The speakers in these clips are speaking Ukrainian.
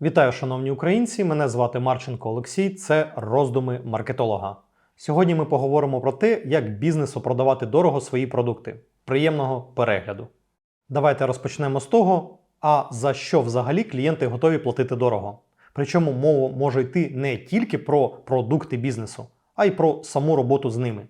Вітаю, шановні українці! Мене звати Марченко Олексій. Це роздуми маркетолога. Сьогодні ми поговоримо про те, як бізнесу продавати дорого свої продукти. Приємного перегляду. Давайте розпочнемо з того, а за що взагалі клієнти готові платити дорого. Причому мова може йти не тільки про продукти бізнесу, а й про саму роботу з ними.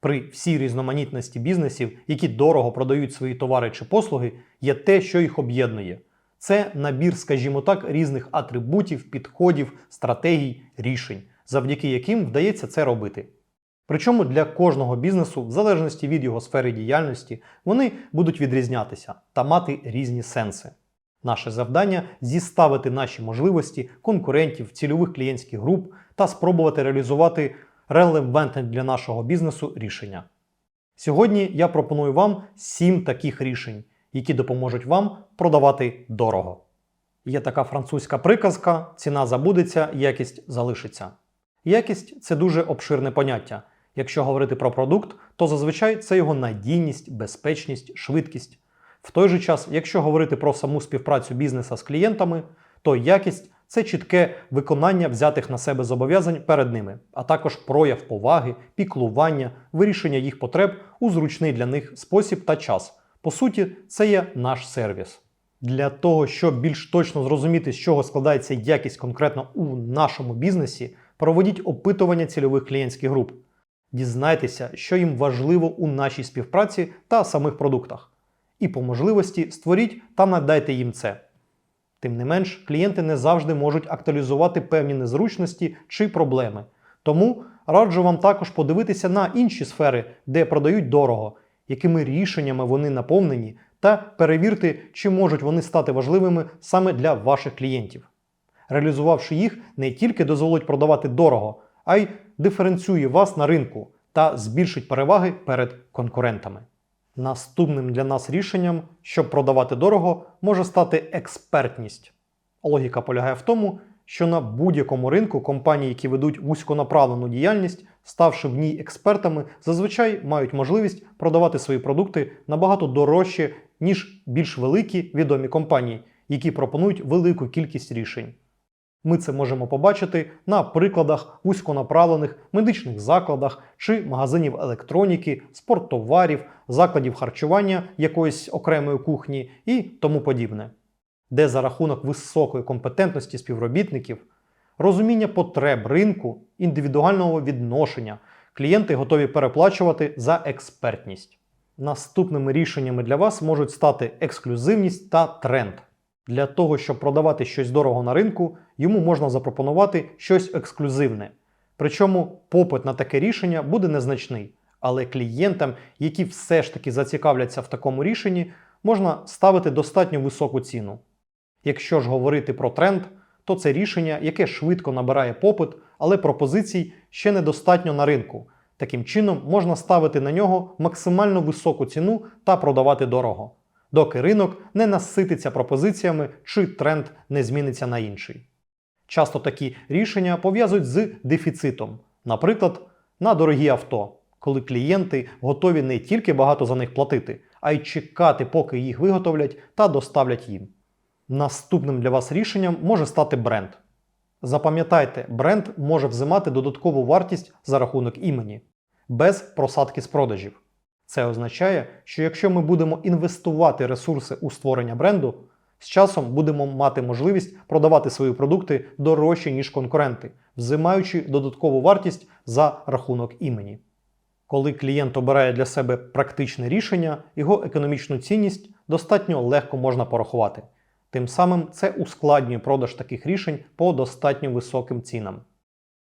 При всій різноманітності бізнесів, які дорого продають свої товари чи послуги, є те, що їх об'єднує. Це набір, скажімо так, різних атрибутів, підходів, стратегій, рішень, завдяки яким вдається це робити. Причому для кожного бізнесу, в залежності від його сфери діяльності, вони будуть відрізнятися та мати різні сенси. Наше завдання зіставити наші можливості конкурентів, цільових клієнтських груп та спробувати реалізувати релевантне для нашого бізнесу рішення. Сьогодні я пропоную вам 7 таких рішень, які допоможуть вам продавати дорого. Є така французька приказка: ціна забудеться, якість залишиться. Якість це дуже обширне поняття. Якщо говорити про продукт, то зазвичай це його надійність, безпечність, швидкість. В той же час, якщо говорити про саму співпрацю бізнеса з клієнтами, то якість це чітке виконання взятих на себе зобов'язань перед ними, а також прояв поваги, піклування, вирішення їх потреб у зручний для них спосіб та час. По суті, це є наш сервіс. Для того, щоб більш точно зрозуміти, з чого складається якість конкретно у нашому бізнесі, проведіть опитування цільових клієнтських груп. Дізнайтеся, що їм важливо у нашій співпраці та самих продуктах. І по можливості створіть та надайте їм це. Тим не менш, клієнти не завжди можуть актуалізувати певні незручності чи проблеми. Тому раджу вам також подивитися на інші сфери, де продають дорого, якими рішеннями вони наповнені, та перевірте, чи можуть вони стати важливими саме для ваших клієнтів. Реалізувавши їх, не тільки дозволить продавати дорого, а й диференціює вас на ринку та збільшить переваги перед конкурентами. Наступним для нас рішенням, щоб продавати дорого, може стати експертність. Логіка полягає в тому, що на будь-якому ринку компанії, які ведуть вузьконаправлену діяльність, ставши в ній експертами, зазвичай мають можливість продавати свої продукти набагато дорожче, ніж більш великі відомі компанії, які пропонують велику кількість рішень. Ми це можемо побачити на прикладах вузьконаправлених медичних закладах чи магазинів електроніки, спорттоварів, закладів харчування якоїсь окремої кухні і тому подібне, де за рахунок високої компетентності співробітників, розуміння потреб ринку, індивідуального відношення, клієнти готові переплачувати за експертність. Наступними рішеннями для вас можуть стати ексклюзивність та тренд. Для того, щоб продавати щось дорого на ринку, йому можна запропонувати щось ексклюзивне. Причому попит на таке рішення буде незначний, але клієнтам, які все ж таки зацікавляться в такому рішенні, можна ставити достатньо високу ціну. Якщо ж говорити про тренд, то це рішення, яке швидко набирає попит, але пропозицій ще недостатньо на ринку. Таким чином можна ставити на нього максимально високу ціну та продавати дорого доки ринок не насититься пропозиціями чи тренд не зміниться на інший. Часто такі рішення пов'язують з дефіцитом, наприклад, на дорогі авто, коли клієнти готові не тільки багато за них платити, а й чекати, поки їх виготовлять та доставлять їм. Наступним для вас рішенням може стати бренд. Запам'ятайте, бренд може взимати додаткову вартість за рахунок імені, без просадки з продажів. Це означає, що якщо ми будемо інвестувати ресурси у створення бренду, з часом будемо мати можливість продавати свої продукти дорожче, ніж конкуренти, взимаючи додаткову вартість за рахунок імені. Коли клієнт обирає для себе практичне рішення, його економічну цінність достатньо легко можна порахувати. Тим самим це ускладнює продаж таких рішень по достатньо високим цінам.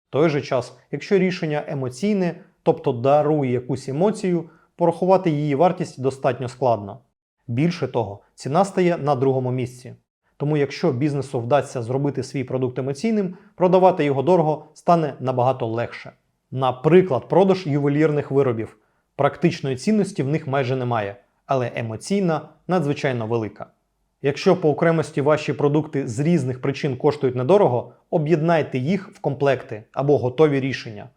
В той же час, якщо рішення емоційне, тобто дарує якусь емоцію, порахувати її вартість достатньо складно. Більше того, ціна стає на другому місці. Тому якщо бізнесу вдасться зробити свій продукт емоційним, продавати його дорого стане набагато легше. Наприклад, продаж ювелірних виробів. Практичної цінності в них майже немає, але емоційна надзвичайно велика. Якщо по окремості ваші продукти з різних причин коштують недорого, об'єднайте їх в комплекти або готові рішення,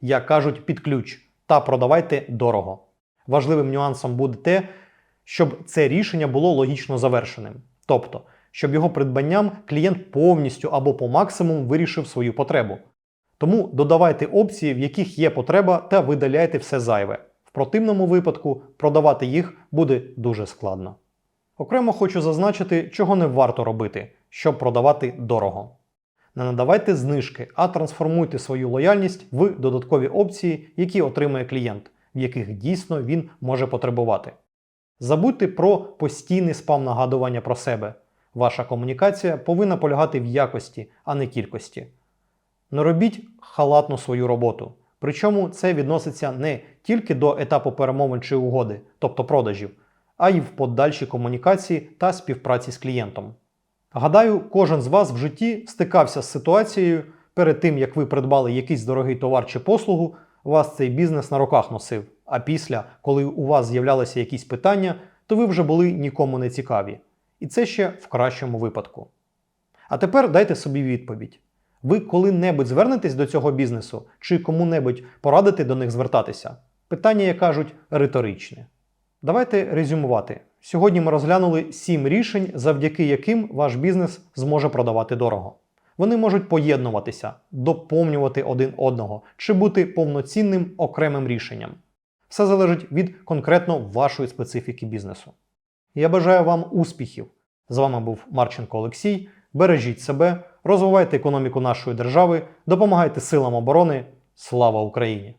як кажуть, під ключ, та продавайте дорого. Важливим нюансом буде те, щоб це рішення було логічно завершеним. Тобто, щоб його придбанням клієнт повністю або по максимуму вирішив свою потребу. Тому додавайте опції, в яких є потреба, та видаляйте все зайве. В противному випадку продавати їх буде дуже складно. Окремо хочу зазначити, чого не варто робити, щоб продавати дорого. Не надавайте знижки, а трансформуйте свою лояльність в додаткові опції, які отримує клієнт, в яких дійсно він може потребувати. Забудьте про постійний спам нагадування про себе. Ваша комунікація повинна полягати в якості, а не кількості. Не робіть халатну свою роботу. Причому це відноситься не тільки до етапу перемовин чи угоди, тобто продажів, а й в подальшій комунікації та співпраці з клієнтом. Гадаю, кожен з вас в житті стикався з ситуацією перед тим, як ви придбали якийсь дорогий товар чи послугу, вас цей бізнес на руках носив. А після, коли у вас з'являлися якісь питання, то ви вже були нікому не цікаві. І це ще в кращому випадку. А тепер дайте собі відповідь. Ви коли-небудь звернетесь до цього бізнесу чи кому-небудь порадите до них звертатися? Питання, як кажуть, риторичне. Давайте резюмувати. Сьогодні ми розглянули 7 рішень, завдяки яким ваш бізнес зможе продавати дорого. Вони можуть поєднуватися, доповнювати один одного чи бути повноцінним окремим рішенням. Все залежить від конкретно вашої специфіки бізнесу. Я бажаю вам успіхів! З вами був Марченко Олексій. Бережіть себе, розвивайте економіку нашої держави, допомагайте силам оборони. Слава Україні!